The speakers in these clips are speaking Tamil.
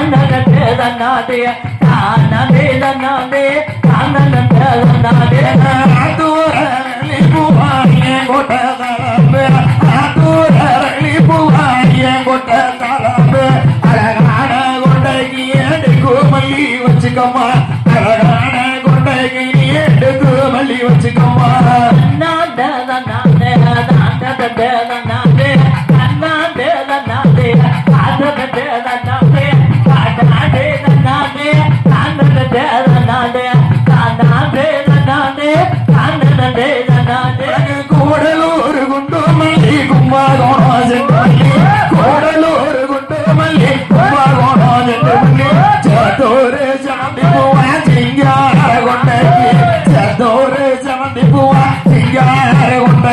தானே தானே தானே தானே வச்சுக்கம்மா அழகான கொண்டைக்கு நீ எடுத்து மல்லி வச்சுக்கம்மா நான் தான் நான் தான் நான் தான்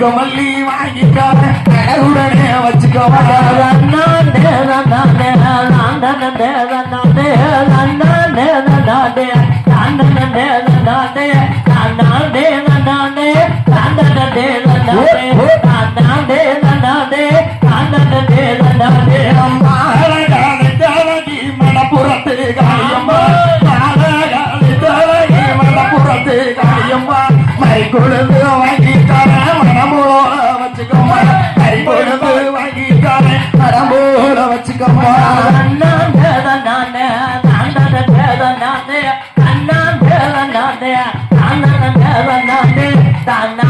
வச்சுக்கோ மல்லி வாங்கிக்கோ. உடனே வச்சுக்கோ. மணப்புறத்து காயம்மா மணப்புறத்து காயம்மா மை கொடுத்து Santana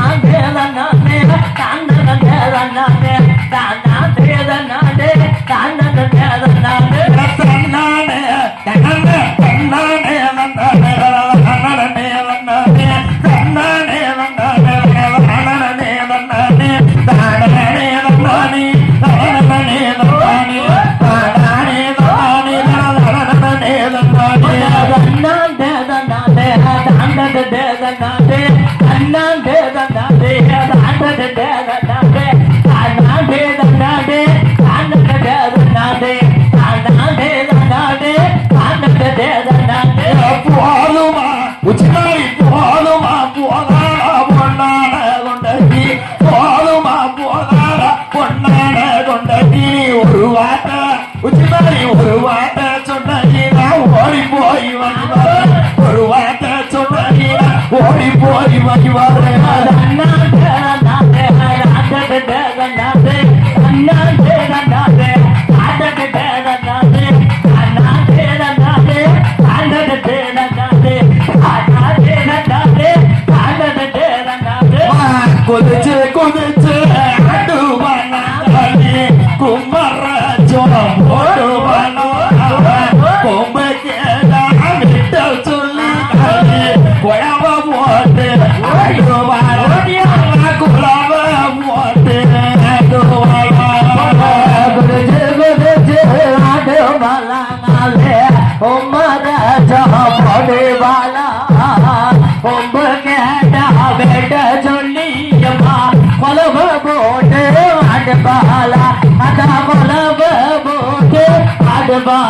da da da கொதிச்சு கொதிச்சு அடுவானா குமர ஜோரம் போடுவானோ கொம்பு கேடா விட்ட சொல்லி குழவ போட்டு அடுவானா குழவ போட்டு அடுவானா கொதிச்சு கொதிச்சு அடுவானாலே உமர ஜோரம் போடுவானா பாலா அண்ணா முழவு மூட்டு அது பாலா